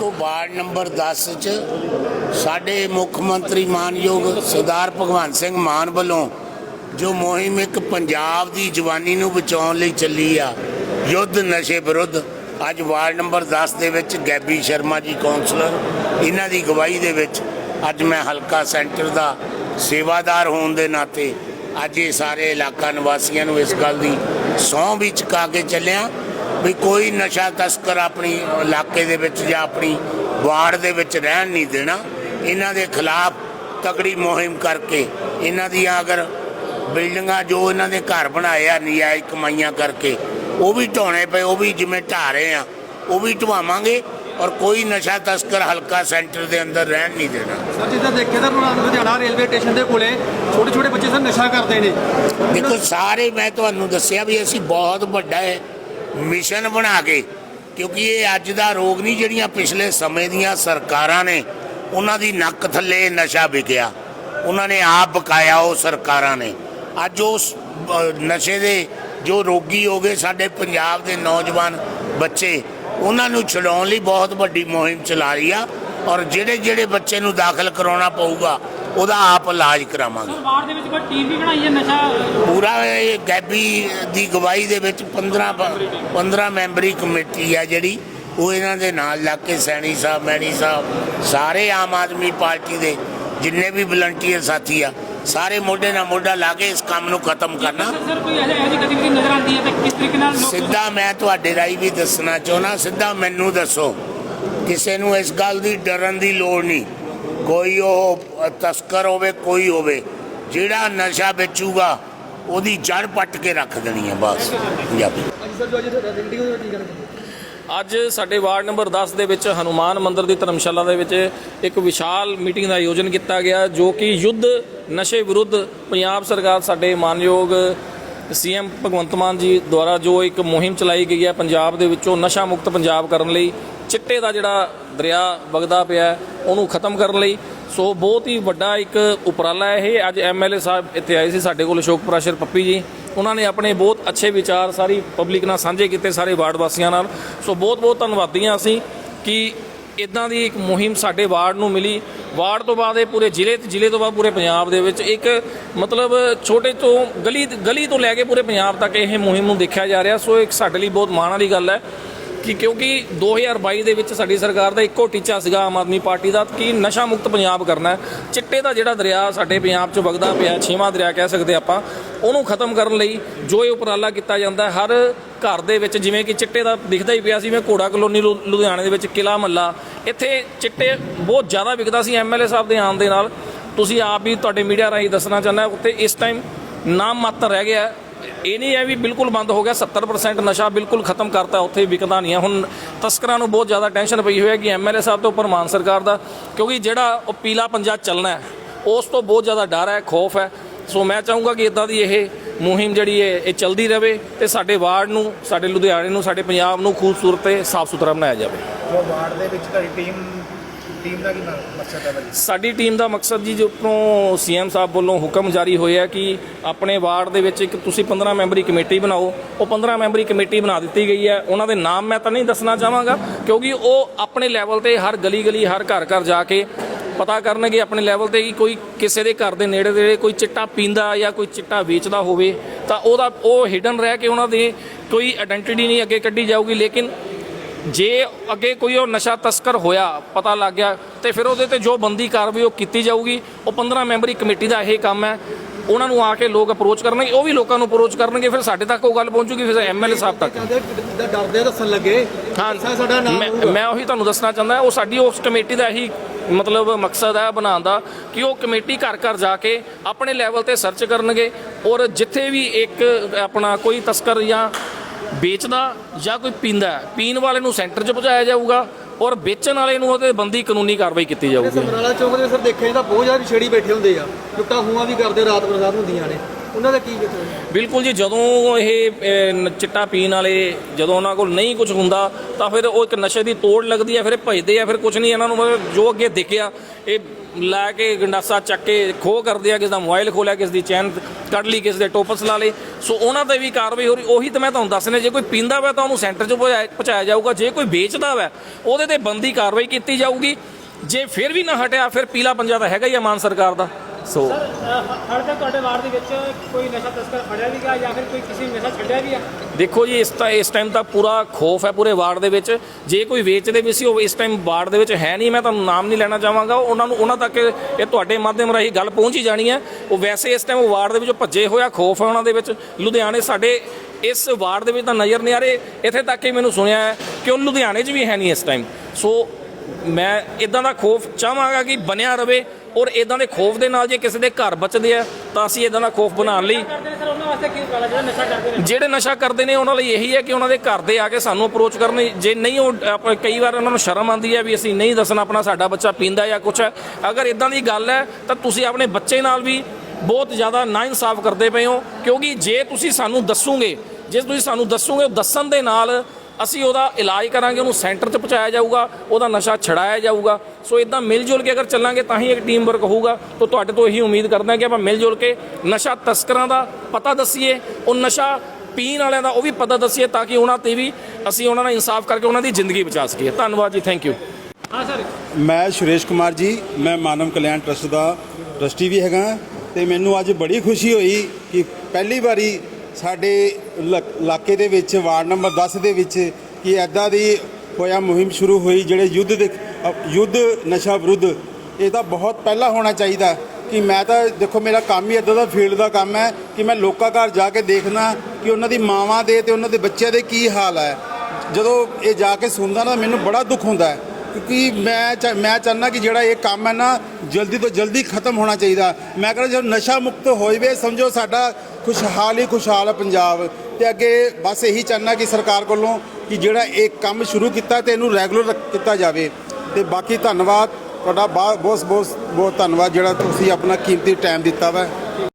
Ward number 10 ਚ ਸਾਡੇ ਮੁੱਖ ਮੰਤਰੀ ਮਾਨਯੋਗ ਸਰਦਾਰ ਭਗਵੰਤ ਸਿੰਘ ਮਾਨ ਵੱਲੋਂ ਜੋ ਮੁਹਿੰਮ ਇੱਕ ਪੰਜਾਬ ਦੀ ਜਵਾਨੀ ਨੂੰ ਬਚਾਉਣ ਲਈ ਚੱਲੀ ਆ, ਯੁੱਧ ਨਸ਼ੇ ਵਿਰੁੱਧ, ਅੱਜ ਵਾਰਡ ਨੰਬਰ 10 ਦੇ ਵਿੱਚ ਗੈਬੀ ਸ਼ਰਮਾ ਜੀ ਕਾਉਂਸਲਰ ਇਹਨਾਂ ਦੀ ਗਵਾਹੀ ਦੇ ਵਿੱਚ ਅੱਜ ਮੈਂ ਹਲਕਾ ਸੈਂਟਰ ਦਾ ਸੇਵਾਦਾਰ ਹੋਣ ਦੇ ਨਾਤੇ ਅੱਜ ਇਹ ਸਾਰੇ ਇਲਾਕਾ ਨਿਵਾਸੀਆਂ ਨੂੰ ਇਸ ਗੱਲ ਦੀ ਸਹੁੰ ਵੀ ਚੁਕਾ ਕੇ ਚੱਲਿਆ। ਵੀ ਕੋਈ ਨਸ਼ਾ ਤਸਕਰ ਆਪਣੀ ਇਲਾਕੇ ਦੇ ਵਿੱਚ ਜਾਂ ਆਪਣੀ ਵਾਰਡ ਦੇ ਵਿੱਚ ਰਹਿਣ ਨਹੀਂ ਦੇਣਾ। ਇਹਨਾਂ ਦੇ ਖਿਲਾਫ ਤਕੜੀ ਮੁਹਿੰਮ ਕਰਕੇ ਇਹਨਾਂ ਦੀਆਂ ਅਗਰ ਬਿਲਡਿੰਗਾਂ ਜੋ ਇਹਨਾਂ ਦੇ ਘਰ ਬਣਾਏ ਆ ਨਜਾਇਜ਼ ਕਮਾਈਆਂ ਕਰਕੇ ਉਹ ਵੀ ਢਾਉਣੇ ਪਏ ਉਹ ਵੀ ਜਿਵੇਂ ਢਾ ਰਹੇ ਆ ਉਹ ਵੀ ਢਵਾਵਾਂਗੇ ਔਰ ਕੋਈ ਨਸ਼ਾ ਤਸਕਰ ਹਲਕਾ ਸੈਂਟਰ ਦੇ ਅੰਦਰ ਰਹਿਣ ਨਹੀਂ ਦੇਣਾ। ਸਰ ਜਿੱਦਾਂ ਦੇਖਿਆ ਤਾਂ ਲੁਧਿਆਣਾ ਰੇਲਵੇ ਸਟੇਸ਼ਨ ਦੇ ਕੋਲੇ ਛੋਟੇ ਛੋਟੇ ਬੱਚੇ ਸਰ ਨਸ਼ਾ ਕਰਦੇ ਨੇ। ਦੇਖੋ ਸਾਰੇ ਮੈਂ ਤੁਹਾਨੂੰ ਦੱਸਿਆ ਵੀ ਅਸੀਂ ਬਹੁਤ ਵੱਡਾ ਹੈ। ਮਿਸ਼ਨ ਬਣਾ ਕੇ, ਕਿਉਂਕਿ ਇਹ ਅੱਜ ਦਾ ਰੋਗ ਨਹੀਂ ਜਿਹੜੀਆਂ ਪਿਛਲੇ ਸਮੇਂ ਦੀਆਂ ਸਰਕਾਰਾਂ ਨੇ ਉਹਨਾਂ ਦੀ ਨੱਕ ਥੱਲੇ ਨਸ਼ਾ ਵਿਕਿਆ। ਉਹਨਾਂ ਨੇ ਆਪ ਬਕਾਇਆ ਉਹ ਸਰਕਾਰਾਂ ਨੇ। ਅੱਜ ਉਸ ਨਸ਼ੇ ਦੇ ਜੋ ਰੋਗੀ ਹੋ ਗਏ ਸਾਡੇ ਪੰਜਾਬ ਦੇ ਨੌਜਵਾਨ ਬੱਚੇ, ਉਹਨਾਂ ਨੂੰ ਛੁਡਾਉਣ ਲਈ ਬਹੁਤ ਵੱਡੀ ਮੁਹਿੰਮ ਚਲਾ ਰਹੀ ਆ ਔਰ ਜਿਹੜੇ ਜਿਹੜੇ ਬੱਚੇ ਨੂੰ ਦਾਖਲ ਕਰਾਉਣਾ ਪਊਗਾ ਉਹਦਾ ਆਪ ਇਲਾਜ ਕਰਾਵਾਂਗੇ। ਬਾਹਰ ਦੇ ਵਿੱਚ ਕੋਈ ਟੀਮ ਵੀ ਬਣਾਈ ਹੈ ਨਸ਼ਾ? ਪੂਰਾ ਇਹ ਗੈਬੀ ਦੀ ਗਵਾਹੀ ਦੇ ਵਿੱਚ 15 ਪ- 15 ਮੈਂਬਰੀ ਕਮੇਟੀ ਆ ਜਿਹੜੀ ਉਹ ਇਹਨਾਂ ਦੇ ਨਾਲ ਲੱਗ ਕੇ ਸੈਣੀ ਸਾਹਿਬ ਮੈਣੀ ਸਾਹਿਬ ਸਾਰੇ ਆਮ ਆਦਮੀ ਪਾਰਟੀ ਦੇ ਜਿੰਨੇ ਵੀ ਵਲੰਟੀਅਰ ਸਾਥੀ ਆ ਸਾਰੇ ਮੋਢੇ ਨਾਲ ਮੋਢਾ ਲਾ ਕੇ ਇਸ ਕੰਮ ਨੂੰ ਖਤਮ ਕਰਨਾ। ਸਰ ਕੋਈ ਜਿਹੀ ਗਤੀਵਿਧੀ ਨਜ਼ਰ ਆਉਂਦੀ ਹੈ ਤਾਂ ਕਿਸ ਤਰੀਕੇ ਨਾਲ ਸਿੱਧਾ ਮੈਂ ਤੁਹਾਡੇ ਰਾਹੀਂ ਵੀ ਦੱਸਣਾ ਚਾਹੁੰਦਾ ਸਿੱਧਾ ਮੈਨੂੰ ਦੱਸੋ। ਕਿਸੇ ਨੂੰ ਇਸ ਗੱਲ ਦੀ ਡਰਨ ਦੀ ਲੋੜ ਨਹੀਂ। ਕੋਈ ਉਹ ਤਸਕਰ ਹੋਵੇ ਕੋਈ ਹੋਵੇ ਜਿਹੜਾ ਨਸ਼ਾ ਵੇਚੂਗਾ ਉਹਦੀ ਜੜ ਪੱਟ ਕੇ ਰੱਖ ਦੇਣੀ ਹੈ ਬਸ ਪੰਜਾਬੀ। ਅੱਜ ਸਾਡੇ ਵਾਰਡ ਨੰਬਰ 10 ਦੇ ਵਿੱਚ ਹਨੂਮਾਨ ਮੰਦਿਰ ਦੀ ਧਰਮਸ਼ਾਲਾ ਦੇ ਵਿੱਚ ਇੱਕ ਵਿਸ਼ਾਲ ਮੀਟਿੰਗ ਦਾ ਆਯੋਜਨ ਕੀਤਾ ਗਿਆ ਜੋ ਕਿ ਯੁੱਧ ਨਸ਼ੇ ਵਿਰੁੱਧ ਪੰਜਾਬ ਸਰਕਾਰ ਸਾਡੇ ਮਾਨਯੋਗ ਸੀਐਮ ਭਗਵੰਤ ਮਾਨ ਜੀ ਦੁਆਰਾ ਜੋ ਇੱਕ ਮੁਹਿੰਮ ਚਲਾਈ ਗਈ ਹੈ ਪੰਜਾਬ ਦੇ ਵਿੱਚੋਂ ਨਸ਼ਾ ਮੁਕਤ ਪੰਜਾਬ ਕਰਨ ਲਈ, ਚਿੱਟੇ ਦਾ ਜਿਹੜਾ ਦਰਿਆ ਵਗਦਾ ਪਿਆ ਉਹਨੂੰ ਖਤਮ ਕਰਨ ਲਈ। ਸੋ ਬਹੁਤ ਹੀ ਵੱਡਾ ਇੱਕ ਉਪਰਾਲਾ ਹੈ ਇਹ। ਅੱਜ ਐਮਐਲਏ ਸਾਹਿਬ ਇੱਥੇ ਆਏ ਸੀ ਸਾਡੇ ਕੋਲ ਅਸ਼ੋਕ ਪ੍ਰਾਸ਼ਰ ਪੱਪੀ ਜੀ। ਉਹਨਾਂ ਨੇ ਆਪਣੇ ਬਹੁਤ ਅੱਛੇ ਵਿਚਾਰ ਸਾਰੀ ਪਬਲਿਕ ਨਾਲ ਸਾਂਝੇ ਕੀਤੇ ਸਾਰੇ ਵਾਰਡ ਵਾਸੀਆਂ ਨਾਲ। ਸੋ ਬਹੁਤ ਬਹੁਤ ਧੰਨਵਾਦੀ ਹਾਂ ਅਸੀਂ ਕਿ ਇਦਾਂ ਦੀ ਇੱਕ ਮੁਹਿੰਮ ਸਾਡੇ ਵਾਰਡ ਨੂੰ ਮਿਲੀ। ਵਾਰਡ ਤੋਂ ਬਾਅਦ ਇਹ ਪੂਰੇ ਜ਼ਿਲ੍ਹੇ ਤੇ ਜ਼ਿਲ੍ਹੇ ਤੋਂ ਬਾਅਦ ਪੂਰੇ ਪੰਜਾਬ ਦੇ ਵਿੱਚ ਇੱਕ ਮਤਲਬ ਛੋਟੇ ਤੋਂ ਗਲੀ ਗਲੀ ਤੋਂ ਲੈ ਕੇ ਪੂਰੇ ਪੰਜਾਬ ਤੱਕ ਇਹ ਮੁਹਿੰਮ ਨੂੰ ਦੇਖਿਆ ਜਾ ਰਿਹਾ। ਸੋ ਇੱਕ ਸਾਡੇ ਲਈ ਬਹੁਤ ਮਾਣ ਵਾਲੀ ਗੱਲ ਹੈ। ਕਿ ਕਿਉਂਕਿ 2022 ਦੇ ਵਿੱਚ ਸਾਡੀ ਸਰਕਾਰ ਦਾ ਇੱਕੋ ਟੀਚਾ ਸੀਗਾ ਆਮ ਆਦਮੀ ਪਾਰਟੀ ਦਾ ਕਿ ਨਸ਼ਾ ਮੁਕਤ ਪੰਜਾਬ ਕਰਨਾ ਚਿੱਟੇ ਦਾ ਜਿਹੜਾ ਦਰਿਆ ਸਾਡੇ ਪੰਜਾਬ 'ਚ ਵਗਦਾ ਪਿਆ, ਛੇਵਾਂ ਦਰਿਆ ਕਹਿ ਸਕਦੇ ਆਪਾਂ, ਉਹਨੂੰ ਖਤਮ ਕਰਨ ਲਈ ਜੋ ਇਹ ਉਪਰਾਲਾ ਕੀਤਾ ਜਾਂਦਾ ਹਰ ਘਰ ਦੇ ਵਿੱਚ ਜਿਵੇਂ ਕਿ ਚਿੱਟੇ ਦਾ ਦਿਖਦਾ ਹੀ ਪਿਆ ਸੀ, ਮੈਂ ਘੋੜਾ ਕਲੋਨੀ ਲੁ- ਲੁਧਿਆਣੇ ਦੇ ਵਿੱਚ ਕਿਲਾ ਮੱਲਾ, ਇੱਥੇ ਚਿੱਟੇ ਬਹੁਤ ਜ਼ਿਆਦਾ ਵਿਕਦਾ ਸੀ ਐਮਐਲਏ ਸਾਹਿਬ ਦੇ ਆਉਣ ਦੇ ਨਾਲ। ਤੁਸੀਂ ਆਪ ਵੀ ਤੁਹਾਡੇ ਮੀਡੀਆ ਰਾਹੀਂ ਦੱਸਣਾ ਚਾਹੁੰਦਾ ਉੱਤੇ ਇਸ ਟਾਈਮ ਨਾਮ ਮਾਤਰ ਰਹਿ ਗਿਆ ਇਹ ਨਹੀਂ ਹੈ ਵੀ ਬਿਲਕੁਲ ਬੰਦ ਹੋ ਗਿਆ 70% ਨਸ਼ਾ ਬਿਲਕੁਲ ਖਤਮ ਕਰਤਾ, ਉੱਥੇ ਵਿਕਦਾ ਨਹੀਂ ਹੈ। ਹੁਣ ਤਸਕਰਾਂ ਨੂੰ ਬਹੁਤ ਜ਼ਿਆਦਾ ਟੈਨਸ਼ਨ ਪਈ ਹੋਈ ਹੈ ਕਿ ਐਮਐਲਏ ਸਾਹਿਬ ਤੋਂ ਉੱਪਰ ਮਾਨ ਸਰਕਾਰ ਦਾ, ਕਿਉਂਕਿ ਜਿਹੜਾ ਉਹ ਪੀਲਾ ਪੰਜਾ ਚੱਲਣਾ ਹੈ, ਉਸ ਤੋਂ ਬਹੁਤ ਜ਼ਿਆਦਾ ਡਰ ਹੈ, ਖੌਫ ਹੈ। ਸੋ ਮੈਂ ਚਾਹੂੰਗਾ ਕਿ ਇਦਾਂ ਦੀ ਇਹ ਮੁਹਿੰਮ ਜਿਹੜੀ ਹੈ, ਇਹ ਚਲਦੀ ਰਹੇ ਤੇ ਸਾਡੇ ਵਾਰਡ ਨੂੰ, ਸਾਡੇ ਲੁਧਿਆਣੇ ਨੂੰ, ਸਾਡੇ ਪੰਜਾਬ ਨੂੰ ਖੂਬਸੂਰਤ ਤੇ ਸਾਫ਼ ਸੁਥਰਾ ਬਣਾਇਆ ਜਾਵੇ। ਜੋ ਵਾਰਡ ਦੇ ਵਿੱਚ ਤੁਹਾਡੀ ਟੀਮ ਟੀਮ ਦਾ ਕੀ ਮਕਸਦ ਹੈ ਭਾਜੀ? ਸਾਡੀ ਟੀਮ ਦਾ ਮਕਸਦ ਜੀ ਜੋ ਉੱਪਰੋਂ ਸੀਐਮ ਸਾਹਿਬ ਵੱਲੋਂ ਹੁਕਮ ਜਾਰੀ ਹੋਇਆ ਕਿ ਆਪਣੇ ਵਾਰਡ ਦੇ ਵਿੱਚ ਇੱਕ ਤੁਸੀਂ 15 ਮੈਂਬਰੀ ਕਮੇਟੀ ਬਣਾਓ। ਉਹ 15 ਮੈਂਬਰੀ ਕਮੇਟੀ ਬਣਾ ਦਿੱਤੀ ਗਈ ਹੈ। ਉਹਨਾਂ ਦੇ ਨਾਮ ਮੈਂ ਤਾਂ ਨਹੀਂ ਦੱਸਣਾ ਚਾਹਾਂਗਾ ਕਿਉਂਕਿ ਉਹ ਆਪਣੇ ਲੈਵਲ ਤੇ ਹਰ ਗਲੀ ਗਲੀ ਹਰ ਘਰ ਘਰ ਜਾ ਕੇ ਪਤਾ ਕਰਨਗੇ ਆਪਣੇ ਲੈਵਲ ਤੇ ਕਿ ਕੋਈ ਕਿਸੇ ਦੇ ਘਰ ਦੇ ਨੇੜੇ ਦੇ ਕੋਈ ਚਿੱਟਾ ਪੀਂਦਾ ਜਾਂ ਕੋਈ ਚਿੱਟਾ ਵੇਚਦਾ ਹੋਵੇ ਤਾਂ ਉਹਦਾ ਉਹ ਹਿਡਨ ਰਹਿ ਕੇ ਉਹਨਾਂ ਦੇ ਕੋਈ ਆਇਡੈਂਟੀਟੀ ਨਹੀਂ ਅੱਗੇ ਕੱਢੀ ਜਾਊਗੀ। ਲੇਕਿਨ ਜੇ ਅੱਗੇ ਕੋਈ ਉਹ ਨਸ਼ਾ ਤਸਕਰ ਹੋਇਆ ਪਤਾ ਲੱਗ ਗਿਆ ਤੇ ਫਿਰ ਉਹਦੇ ਤੇ ਜੋ ਬੰਦੀ ਕਾਰਵਾਈ ਉਹ ਕੀਤੀ ਜਾਊਗੀ ਉਹ 15 ਮੈਂਬਰੀ ਕਮੇਟੀ ਦਾ ਇਹ ਕੰਮ ਹੈ। ਉਹਨਾਂ ਨੂੰ ਆ ਕੇ ਲੋਕ ਅਪਰੋਚ ਕਰਨਗੇ ਉਹ ਵੀ ਲੋਕਾਂ ਨੂੰ ਅਪਰੋਚ ਕਰਨਗੇ ਫਿਰ ਸਾਡੇ ਤੱਕ ਉਹ ਗੱਲ ਪਹੁੰਚੂਗੀ ਫਿਰ ਐਮਐਲਏ ਸਾਹਿਬ ਤੱਕ। ਡਰਦੇ ਦੱਸਣ ਲੱਗੇ? ਹਾਂ। ਮੈਂ ਉਹੀ ਤੁਹਾਨੂੰ ਦੱਸਣਾ ਚਾਹੁੰਦਾ ਉਹ ਸਾਡੀ ਉਸ ਕਮੇਟੀ ਦਾ ਇਹੀ ਮਤਲਬ ਮਕਸਦ ਹੈ ਬਣਾਉਣ ਦਾ ਕਿ ਉਹ ਕਮੇਟੀ ਘਰ ਘਰ ਜਾ ਕੇ ਆਪਣੇ ਲੈਵਲ ਤੇ ਸਰਚ ਕਰਨਗੇ ਔਰ ਜਿੱਥੇ ਵੀ ਇੱਕ ਆਪਣਾ ਕੋਈ ਤਸਕਰ ਜਾਂ ਵੇਚਦਾ ਜਾਂ ਕੋਈ ਪੀਂਦਾ ਪੀਣ ਵਾਲੇ ਨੂੰ ਸੈਂਟਰ 'ਚ ਪਹੁੰਚਾਇਆ ਜਾਊਗਾ ਔਰ ਵੇਚਣ ਵਾਲੇ ਨੂੰ ਉਹਦੇ ਬੰਦੀ ਕਾਨੂੰਨੀ ਕਾਰਵਾਈ ਕੀਤੀ ਜਾਊਗੀ। ਸਮਰਾਲਾ ਚੌਂਕ ਦੇ ਸਰ ਦੇਖਿਆ ਤਾਂ ਬਹੁਤ ਜ਼ਿਆਦਾ ਛੇੜੀ ਬੈਠੇ ਹੁੰਦੇ ਆ। ਲੁੱਟਾਂ ਖੂਹਾਂ ਵੀ ਕਰਦੇ ਰਾਤ ਬਰਸਾਤ ਹੁੰਦੀਆਂ ਨੇ। ਉਹਨਾਂ ਦਾ ਕੀ ਕੀਤਾ ਬਿਲਕੁਲ ਜੀ ਜਦੋਂ ਇਹ ਅਹ, ਚਿੱਟਾ ਪੀਣ ਵਾਲੇ ਜਦੋਂ ਉਹਨਾਂ ਕੋਲ ਨਹੀਂ ਕੁਝ ਹੁੰਦਾ ਤਾਂ ਫਿਰ ਉਹ ਇੱਕ ਨਸ਼ੇ ਦੀ ਤੋੜ ਲੱਗਦੀ ਹੈ ਫਿਰ ਇਹ ਭਜਦੇ ਆ ਫਿਰ ਕੁਝ ਨਹੀਂ ਇਹਨਾਂ ਨੂੰ ਮਤਲਬ ਜੋ ਅੱਗੇ ਦਿਖਿਆ ਇਹ ਲੈ ਕੇ ਗੰਡਾਸਾ ਚੱਕ ਕੇ ਖੋਹ ਕਰਦੇ ਆ ਕਿਸੇ ਦਾ ਮੋਬਾਈਲ ਖੋਲਿਆ ਕਿਸੇ ਦੀ ਚੈਨ ਕੱਢ ਲਈ ਕਿਸੇ ਦੇ ਟੋਪਸ ਲਾ ਲਏ। ਸੋ ਉਹਨਾਂ ਤੇ ਵੀ ਕਾਰਵਾਈ ਹੋ ਰਹੀ ਉਹੀ ਤਾਂ ਮੈਂ ਤੁਹਾਨੂੰ ਦੱਸ ਰਿਹਾ ਜੇ ਕੋਈ ਪੀਂਦਾ ਵਾ ਤਾਂ ਉਹਨੂੰ ਸੈਂਟਰ 'ਚ ਪਹੁੰਚਾਇਆ ਪਹੁੰਚਾਇਆ ਜਾਊਗਾ ਜੇ ਕੋਈ ਵੇਚਦਾ ਵਾ ਉਹਦੇ ਤੇ ਬੰਦੀ ਕਾਰਵਾਈ ਕੀਤੀ ਜਾਊਗੀ। ਜੇ ਫਿਰ ਵੀ ਨਾ ਹਟਿਆ ਫਿਰ ਪੀਲਾ ਪੰਜਾ ਤਾਂ ਹੈਗਾ ਹੀ ਆ ਮਾਨ ਸਰਕਾਰ ਦਾ। ਸੋ ਹਰ ਤੱਕ ਤੁਹਾਡੇ ਵਾਰਡ ਦੇ ਵਿੱਚ ਕੋਈ ਨਸ਼ਾ ਤਸਕਰ ਫੜਿਆ ਵੀ ਗਿਆ ਜਾਂ ਫਿਰ ਕੋਈ ਕਿਸੇ ਨੇ ਨਸ਼ਾ ਛੱਡਿਆ ਵੀ ਆ ਦੇਖੋ ਜੀ ਇਸ ਤਾਂ ਇਸ ਟਾਈਮ ਤਾਂ ਪੂਰਾ ਖੋਫ ਹੈ ਪੂਰੇ ਵਾਰਡ ਦੇ ਵਿੱਚ। ਜੇ ਕੋਈ ਵੇਚਦੇ ਵੀ ਸੀ ਉਹ ਇਸ ਟਾਈਮ ਵਾਰਡ ਦੇ ਵਿੱਚ ਹੈ ਨਹੀਂ ਮੈਂ ਤੁਹਾਨੂੰ ਨਾਮ ਨਹੀਂ ਲੈਣਾ ਚਾਹਾਂਗਾ। ਉਹਨਾਂ ਨੂੰ ਉਹਨਾਂ ਤੱਕ ਇਹ ਤੁਹਾਡੇ ਮਾਧਿਅਮ ਰਾਹੀਂ ਗੱਲ ਪਹੁੰਚ ਹੀ ਜਾਣੀ ਹੈ। ਉਹ ਵੈਸੇ ਇਸ ਟਾਈਮ ਉਹ ਵਾਰਡ ਦੇ ਵਿੱਚੋਂ ਭੱਜੇ ਹੋਇਆ ਖੋਫ ਹੈ ਉਹਨਾਂ ਦੇ ਵਿੱਚ। ਲੁਧਿਆਣੇ ਸਾਡੇ ਇਸ ਵਾਰਡ ਦੇ ਵਿੱਚ ਤਾਂ ਨਜ਼ਰ ਨਹੀਂ ਆ ਰਹੇ। ਇੱਥੇ ਤੱਕ ਹੀ ਮੈਨੂੰ ਸੁਣਿਆ ਹੈ ਕਿ ਉਹ ਲੁਧਿਆਣੇ 'ਚ ਵੀ ਹੈ ਨਹੀਂ ਇਸ ਟਾਈਮ ਸੋ ਮੈਂ ਇਦਾਂ ਦਾ ਖੋਫ ਚਾਹਾਂਗਾ ਕਿ ਬਣਿਆ ਰਵੇ। ਔਰ ਇਦਾਂ ਦੇ ਖੋਫ ਦੇ ਨਾਲ ਜੇ ਕਿਸੇ ਦੇ ਘਰ ਬਚਦੇ ਆ, ਤਾਂ ਅਸੀਂ ਇਦਾਂ ਦਾ ਖੋਫ ਬਣਾਉਣ ਲਈ ਜਿਹੜੇ ਨਸ਼ਾ ਕਰਦੇ ਨੇ, ਉਹਨਾਂ ਲਈ ਇਹੀ ਹੈ ਕਿ ਉਹਨਾਂ ਦੇ ਘਰ ਦੇ ਆ ਕੇ ਸਾਨੂੰ ਅਪਰੋਚ ਕਰਨ। ਜੇ ਨਹੀਂ ਉਹ, ਆਪਾਂ ਕਈ ਵਾਰ ਉਹਨਾਂ ਨੂੰ ਸ਼ਰਮ ਆਉਂਦੀ ਹੈ ਵੀ ਅਸੀਂ ਨਹੀਂ ਦੱਸਣਾ ਆਪਣਾ, ਸਾਡਾ ਬੱਚਾ ਪੀਂਦਾ ਜਾਂ ਕੁਛ ਹੈ। ਅਗਰ ਇਦਾਂ ਦੀ ਗੱਲ ਹੈ, ਤਾਂ ਤੁਸੀਂ ਆਪਣੇ ਬੱਚੇ ਨਾਲ ਵੀ ਬਹੁਤ ਜ਼ਿਆਦਾ ਨਾ ਇਨਸਾਫ਼ ਕਰਦੇ ਪਏ ਹੋ, ਕਿਉਂਕਿ ਜੇ ਤੁਸੀਂ ਸਾਨੂੰ ਦੱਸੋਗੇ, ਜੇ ਤੁਸੀਂ ਸਾਨੂੰ ਦੱਸੋਗੇ ਦੱਸਣ ਦੇ ਨਾਲ ਅਸੀਂ ਉਹਦਾ ਇਲਾਜ ਕਰਾਂਗੇ ਉਹਨੂੰ ਸੈਂਟਰ 'ਚ ਪਹੁੰਚਾਇਆ ਜਾਊਗਾ ਉਹਦਾ ਨਸ਼ਾ ਛਡਾਇਆ ਜਾਊਗਾ। ਸੋ ਇਦਾਂ ਮਿਲ ਜੁਲ ਕੇ ਅਗਰ ਚੱਲਾਂਗੇ ਤਾਂ ਹੀ ਇੱਕ ਟੀਮ ਵਰਕ ਹੋਊਗਾ। ਤਾਂ ਤੁਹਾਡੇ ਤੋਂ ਇਹੀ ਉਮੀਦ ਕਰਦਾ ਕਿ ਆਪਾਂ ਮਿਲ ਜੁਲ ਕੇ ਨਸ਼ਾ ਤਸਕਰਾਂ ਦਾ ਪਤਾ ਦੱਸੀਏ ਉਹ ਨਸ਼ਾ ਪੀਣ ਵਾਲਿਆਂ ਦਾ ਉਹ ਵੀ ਪਤਾ ਦੱਸੀਏ ਤਾਂ ਕਿ ਉਹਨਾਂ ਤੇ ਵੀ ਅਸੀਂ ਉਹਨਾਂ ਨਾਲ ਇਨਸਾਫ ਕਰਕੇ ਉਹਨਾਂ ਦੀ ਜ਼ਿੰਦਗੀ ਬਚਾ ਸਕੀਏ। ਧੰਨਵਾਦ ਜੀ ਥੈਂਕ ਯੂ ਹਾਂ ਸਰ ਮੈਂ ਸੁਰੇਸ਼ ਕੁਮਾਰ ਜੀ ਮੈਂ ਮਾਨਵ ਕਲਿਆਣ ਟਰਸਟ ਦਾ ਟਰਸਟੀ ਵੀ ਹੈਗਾ ਤੇ ਮੈਨੂੰ ਅੱਜ ਬੜੀ ਖੁਸ਼ੀ ਹੋਈ ਕਿ ਪਹਿਲੀ ਵਾਰੀ ਸਾਡੇ ਇਲਾ- ਇਲਾਕੇ ਦੇ ਵਿੱਚ, ਵਾਰਡ ਨੰਬਰ 10 ਦੇ ਵਿੱਚ ਕਿ ਐਦਾਂ ਦੀ ਹੋਇਆ ਮੁਹਿੰਮ ਸ਼ੁਰੂ ਹੋਈ ਜਿਹੜੇ ਯੁੱਧ ਦੇ ਯੁੱਧ ਨਸ਼ਾ ਵਿਰੁੱਧ। ਇਹਦਾ ਬਹੁਤ ਪਹਿਲਾਂ ਹੋਣਾ ਚਾਹੀਦਾ ਕਿ ਮੈਂ ਤਾਂ ਦੇਖੋ, ਮੇਰਾ ਕੰਮ ਹੀ ਇਦਾਂ ਦਾ ਫੀਲਡ ਦਾ ਕੰਮ ਹੈ ਕਿ ਮੈਂ ਲੋਕਾਂ ਘਰ ਜਾ ਕੇ ਦੇਖਣਾ ਕਿ ਉਹਨਾਂ ਦੀ ਮਾਵਾਂ ਦੇ ਤੇ ਉਹਨਾਂ ਦੇ ਬੱਚਿਆਂ ਦੇ ਕੀ ਹਾਲ ਹੈ। ਜਦੋਂ ਇਹ ਜਾ ਕੇ ਸੁਣਦਾ ਨਾ, ਮੈਨੂੰ ਬੜਾ ਦੁੱਖ ਹੁੰਦਾ ਹੈ। ਕਿਉਂਕਿ ਮੈਂ ਚਾ- ਮੈਂ ਚਾਹੁੰਦਾ ਕਿ ਜਿਹੜਾ ਇਹ ਕੰਮ ਹੈ ਨਾ ਜਲਦੀ ਤੋਂ ਜਲਦੀ ਖਤਮ ਹੋਣਾ ਚਾਹੀਦਾ। ਮੈਂ ਕਹਿੰਦਾ ਜਦੋਂ ਨਸ਼ਾ ਮੁਕਤ ਹੋ ਹੋਈਵੇ ਸਮਝੋ ਸਾਡਾ ਖੁਸ਼ਹਾਲ ਹੀ ਖੁਸ਼ਹਾਲ ਹੈ ਪੰਜਾਬ। ਤੇ ਅੱਗੇ ਬਸ ਇਹੀ ਚਾਹੁੰਦਾ ਕਿ ਸਰਕਾਰ ਕੋਲੋਂ ਕਿ ਜਿਹੜਾ ਇਹ ਕੰਮ ਸ਼ੁਰੂ ਕੀਤਾ ਤੇ ਇਹਨੂੰ ਰੈਗੂਲਰ ਕੀਤਾ ਜਾਵੇ। ਤੇ ਬਾਕੀ ਧੰਨਵਾਦ। ਤੁਹਾਡਾ ਬਾ- ਬਹੁਤ ਬਹੁਤ ਬਹੁਤ ਧੰਨਵਾਦ ਜਿਹੜਾ ਤੁਸੀਂ ਆਪਣਾ ਕੀਮਤੀ ਟਾਈਮ ਦਿੱਤਾ ਵਾ।